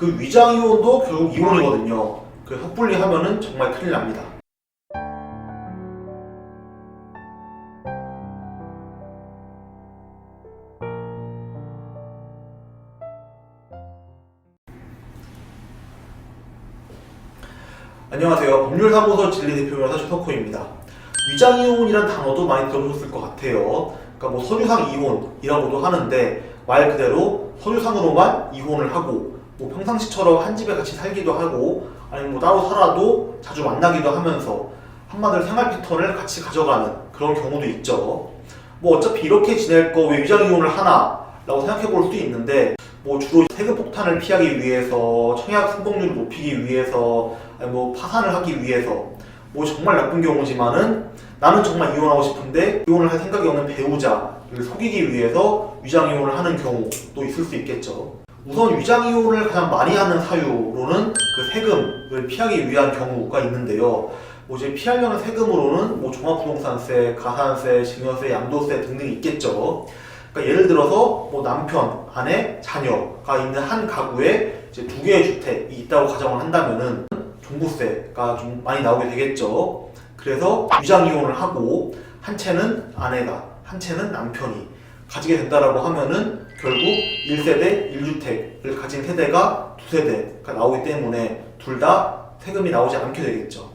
그 위장 이온도 결국 이온이거든요. 그 섣불리 하면은 정말 큰일 납니다. 안녕하세요. 법률사무소 진리대표 변호사 최석호입니다. 위장이온이란 단어도 많이 들어보셨을 것 같아요. 그러니까 뭐 서류상 이혼이라고도 하는데 말 그대로 서류상으로만 이혼을 하고 뭐 평상시처럼 한 집에 같이 살기도 하고 아니면 뭐 따로 살아도 자주 만나기도 하면서 한마디로 생활 패턴을 같이 가져가는 그런 경우도 있죠. 뭐 어차피 이렇게 지낼 거 왜 위장 이혼을 하나? 라고 생각해 볼 수도 있는데 뭐 주로 세금 폭탄을 피하기 위해서 청약 성공률을 높이기 위해서 뭐 파산을 하기 위해서 뭐 정말 나쁜 경우지만은 나는 정말 이혼하고 싶은데 이혼을 할 생각이 없는 배우자를 속이기 위해서 위장 이혼을 하는 경우도 있을 수 있겠죠. 우선 위장 이혼을 가장 많이 하는 사유로는 그 세금을 피하기 위한 경우가 있는데요. 뭐 이제 피하려는 세금으로는 뭐 종합부동산세, 가산세, 증여세, 양도세 등등이 있겠죠. 그러니까 예를 들어서 뭐 남편, 아내, 자녀가 있는 한 가구에 이제 두 개의 주택이 있다고 가정을 한다면은 종부세가 좀 많이 나오게 되겠죠. 그래서 위장 이혼을 하고 한 채는 아내가, 한 채는 남편이 가지게 된다라고 하면은 결국 1세대 1주택을 가진 세대가 두 세대가 나오기 때문에 둘 다 세금이 나오지 않게 되겠죠.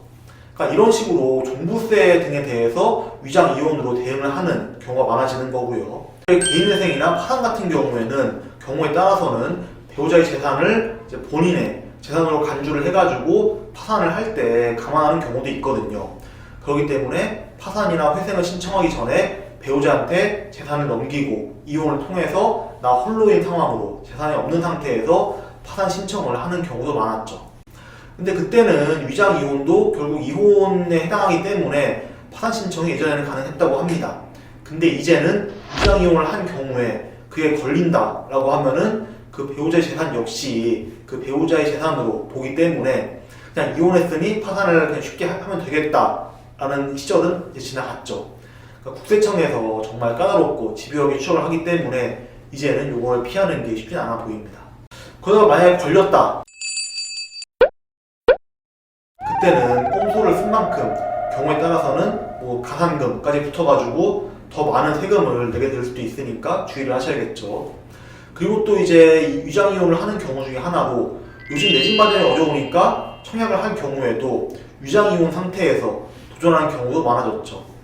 그러니까 이런 식으로 종부세 등에 대해서 위장 이혼으로 대응을 하는 경우가 많아지는 거고요. 개인회생이나 파산 같은 경우에는 경우에 따라서는 배우자의 재산을 본인의 재산으로 간주를 해가지고 파산을 할 때 감안하는 경우도 있거든요. 그렇기 때문에 파산이나 회생을 신청하기 전에 배우자한테 재산을 넘기고 이혼을 통해서 나 홀로인 상황으로 재산이 없는 상태에서 파산 신청을 하는 경우도 많았죠. 근데 그때는 위장 이혼도 결국 이혼에 해당하기 때문에 파산 신청이 예전에는 가능했다고 합니다. 근데 이제는 위장 이혼을 한 경우에 그게 걸린다라고 하면은 그 배우자의 재산 역시 그 배우자의 재산으로 보기 때문에 그냥 이혼했으니 파산을 그냥 쉽게 하- 하면 되겠다라는 시절은 지나갔죠. 그러니까 국세청에서 정말 까다롭고 집요하게 추적을 하기 때문에 이제는 이걸 피하는 게 쉽지 않아 보입니다. 그러다가 만약에 걸렸다. 그때는 꼼수를 쓴 만큼 경우에 따라서는 뭐 가산금까지 붙어가지고 더 많은 세금을 내게 될 수도 있으니까 주의를 하셔야겠죠. 그리고 또 이제 이 위장 이혼을 하는 경우 중에 하나로 요즘 내 집 마련이 어려우니까 청약을 한 경우에도 위장 이혼 상태에서 도전하는 경우도 많아졌죠.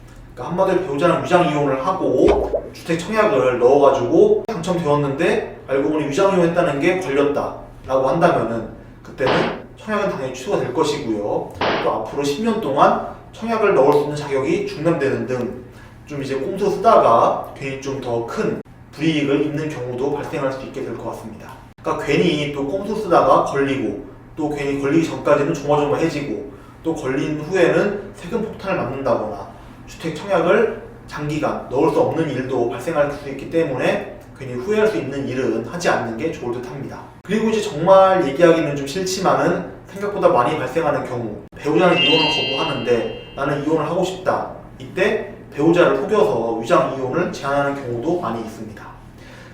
그러니까 한마디로 배우자는 위장 이혼을 하고 주택 청약을 넣어가지고 당첨되었는데 알고 보니 위장 이혼했다는 게 걸렸다라고 한다면은 그때는 청약은 당연히 취소가 될 것이고요. 또 앞으로 10년 동안 청약을 넣을 수 있는 자격이 중단되는 등 좀 이제 꼼수 쓰다가 괜히 좀 더 큰 불이익을 입는 경우도 발생할 수 있게 될 것 같습니다. 그러니까 괜히 또 꼼수 쓰다가 걸리고 또 괜히 걸리기 전까지는 조마조마해지고 또 걸린 후에는 세금 폭탄을 맞는다거나 주택 청약을 장기간 넣을 수 없는 일도 발생할 수 있기 때문에 괜히 후회할 수 있는 일은 하지 않는 게 좋을 듯 합니다. 그리고 이제 정말 얘기하기는 좀 싫지만은 생각보다 많이 발생하는 경우 배우자는 이혼을 거부하는데 나는 이혼을 하고 싶다. 이때 배우자를 속여서 위장 이혼을 제한하는 경우도 많이 있습니다.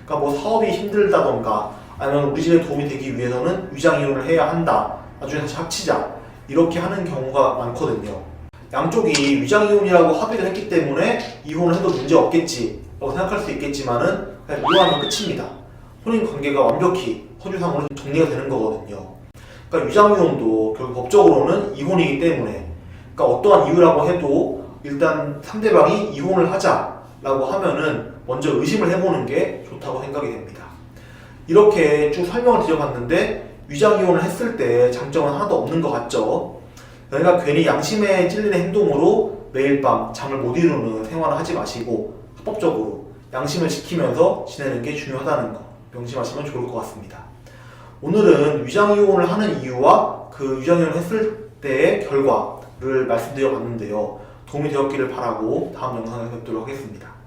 그러니까 뭐 사업이 힘들다던가 아니면 우리 집에 도움이 되기 위해서는 위장 이혼을 해야 한다. 나중에 다시 합치자. 이렇게 하는 경우가 많거든요. 양쪽이 위장 이혼이라고 합의를 했기 때문에 이혼을 해도 문제 없겠지라고 생각할 수 있겠지만은 그냥 이혼하면 끝입니다. 혼인 관계가 완벽히 서류상으로 정리가 되는 거거든요. 그러니까 위장 이혼도 결국 법적으로는 이혼이기 때문에 그러니까 어떠한 이유라고 해도 일단 상대방이 이혼을 하자라고 하면은 먼저 의심을 해보는 게 좋다고 생각이 됩니다. 이렇게 쭉 설명을 드려봤는데 위장 이혼을 했을 때 장점은 하나도 없는 것 같죠. 그러니까 괜히 양심에 찔리는 행동으로 매일 밤 잠을 못 이루는 생활을 하지 마시고 합법적으로 양심을 지키면서 지내는 게 중요하다는 거 명심하시면 좋을 것 같습니다. 오늘은 위장 이혼을 하는 이유와 그 위장 이혼을 했을 때의 결과를 말씀드려 봤는데요. 도움이 되었기를 바라고 다음 영상에서 뵙도록 하겠습니다.